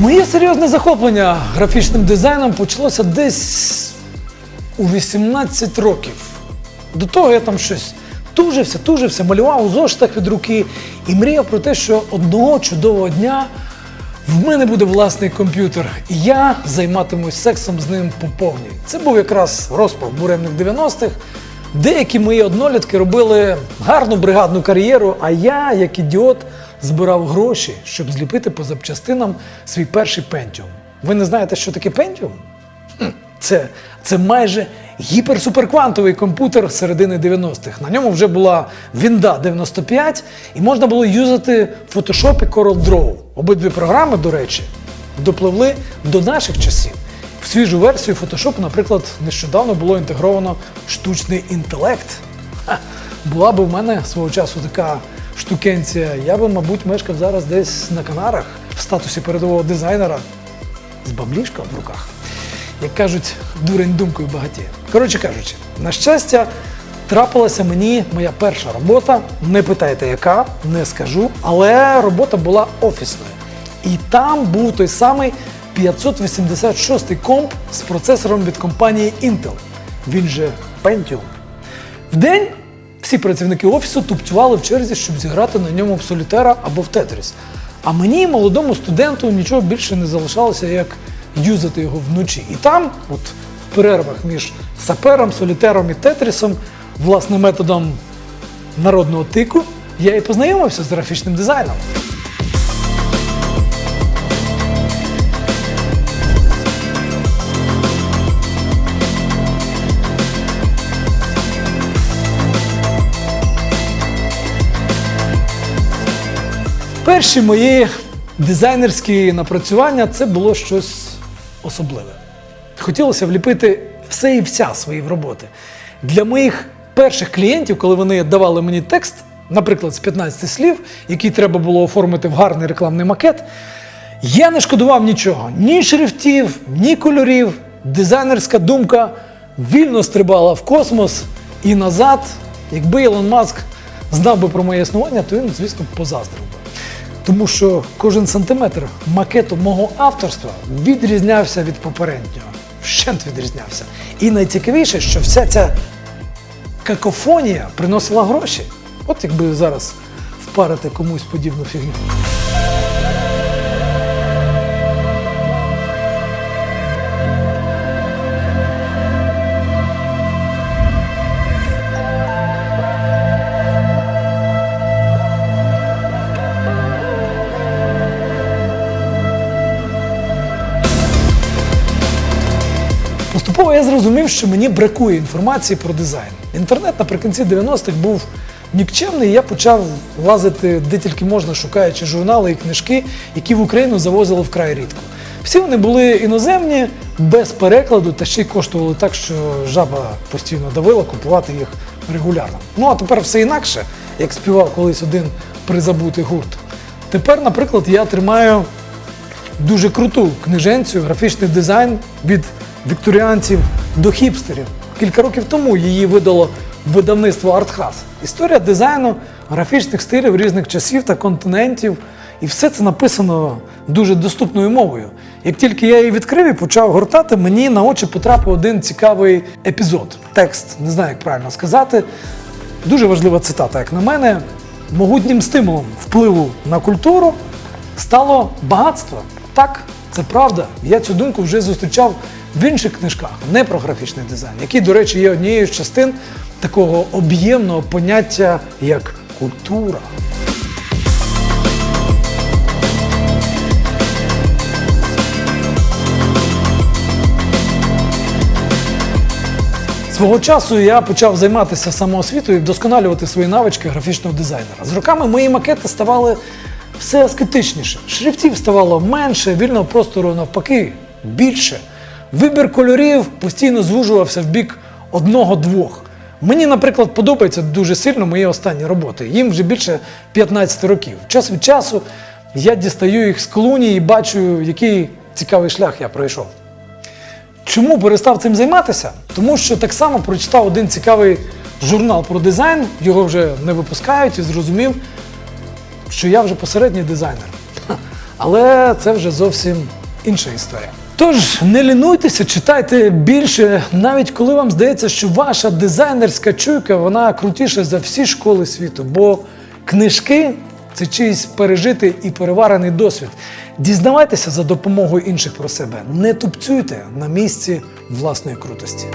Моє серйозне захоплення графічним дизайном почалося десь у 18 років. До того я там щось тужився, тужився, малював у зошитах від руки і мріяв про те, що одного чудового дня в мене буде власний комп'ютер, і я займатимусь сексом з ним по. Це був якраз розпал буремних 90-х. Деякі мої однолітки робили гарну бригадну кар'єру, а я, як ідіот, збирав гроші, щоб зліпити по запчастинам свій перший Pentium. Ви не знаєте, що таке? Хм, Це, це майже гіперсуперквантовий комп'ютер середини 90-х. На ньому вже була Вінда 95, і можна було юзати Photoshop і CorelDRAW. Обидві програми, до речі, допливли до наших часів. В свіжу версію Photoshop, наприклад, нещодавно було інтегровано штучний інтелект. Була б у мене свого часу така штукенція, я би, мабуть, мешкав зараз десь на Канарах в статусі передового дизайнера з баблішком в руках. Як кажуть, дурень думкою багатіє. Коротше кажучи, на щастя, трапилася мені моя перша робота. Не питайте, яка, не скажу, але робота була офісною. І там був той самий 586 комп з процесором від компанії Intel. Він же Pentium. Вдень всі працівники офісу тупцювали в черзі, щоб зіграти на ньому в солітера або в Тетріс. А мені, молодому студенту, нічого більше не залишалося, як юзати його вночі. І там, от в перервах між сапером, солітером і тетрісом, власне, методом народного тику, я і познайомився з графічним дизайном. Перші мої дизайнерські напрацювання це було щось особливе. Хотілося вліпити все і вся свої роботи. Для моїх перших клієнтів, коли вони давали мені текст, наприклад, з 15 слів, який треба було оформити в гарний рекламний макет, я не шкодував нічого: ні шрифтів, ні кольорів. Дизайнерська думка вільно стрибала в космос і назад. Якби Ілон Маск знав би про моє існування, то він, звісно, позаздрив. Тому що кожен сантиметр макету мого авторства відрізнявся від попереднього. Вщент відрізнявся. І найцікавіше, що вся ця какофонія приносила гроші. От якби зараз впарити комусь подібну фігню. Поступово я зрозумів, що мені бракує інформації про дизайн. Інтернет наприкінці 90-х був нікчемний, і я почав лазити де тільки можна, шукаючи журнали і книжки, які в Україну завозили вкрай рідко. Всі вони були іноземні, без перекладу, та ще й коштували так, що жаба постійно давила купувати їх регулярно. Ну а тепер все інакше, як співав колись один призабутий гурт. Тепер, наприклад, я тримаю дуже круту книженцю, графічний дизайн від вікторіанців до хіпстерів. Кілька років тому її видало видавництво Артхас. Історія дизайну графічних стилів різних часів та континентів. І все це написано дуже доступною мовою. Як тільки я її відкрив і почав гортати, мені на очі потрапив один цікавий епізод. Текст, не знаю, як правильно сказати. Дуже важлива цитата, як на мене, могутнім стимулом впливу на культуру стало багатство. Так, це правда. Я цю думку вже зустрічав в інших книжках, не про графічний дизайн, який, до речі, є однією з частин такого об'ємного поняття як культура. Свого часу я почав займатися самоосвітою і вдосконалювати свої навички графічного дизайнера. З роками мої макети ставали все аскетичніше. Шрифтів ставало менше, вільного простору навпаки більше. Вибір кольорів постійно звужувався в бік одного-двох. Мені, наприклад, подобаються дуже сильно мої останні роботи. Їм вже більше 15 років. Час від часу я дістаю їх з клуні і бачу, який цікавий шлях я пройшов. Чому перестав цим займатися? Тому що так само прочитав один цікавий журнал про дизайн, його вже не випускають і зрозумів, що я вже посередній дизайнер. Але це вже зовсім інша історія. Тож не лінуйтеся, читайте більше, навіть коли вам здається, що ваша дизайнерська чуйка вона крутіша за всі школи світу, бо книжки це чийсь пережитий і переварений досвід. Дізнавайтеся за допомогою інших про себе. Не тупцюйте на місці власної крутості.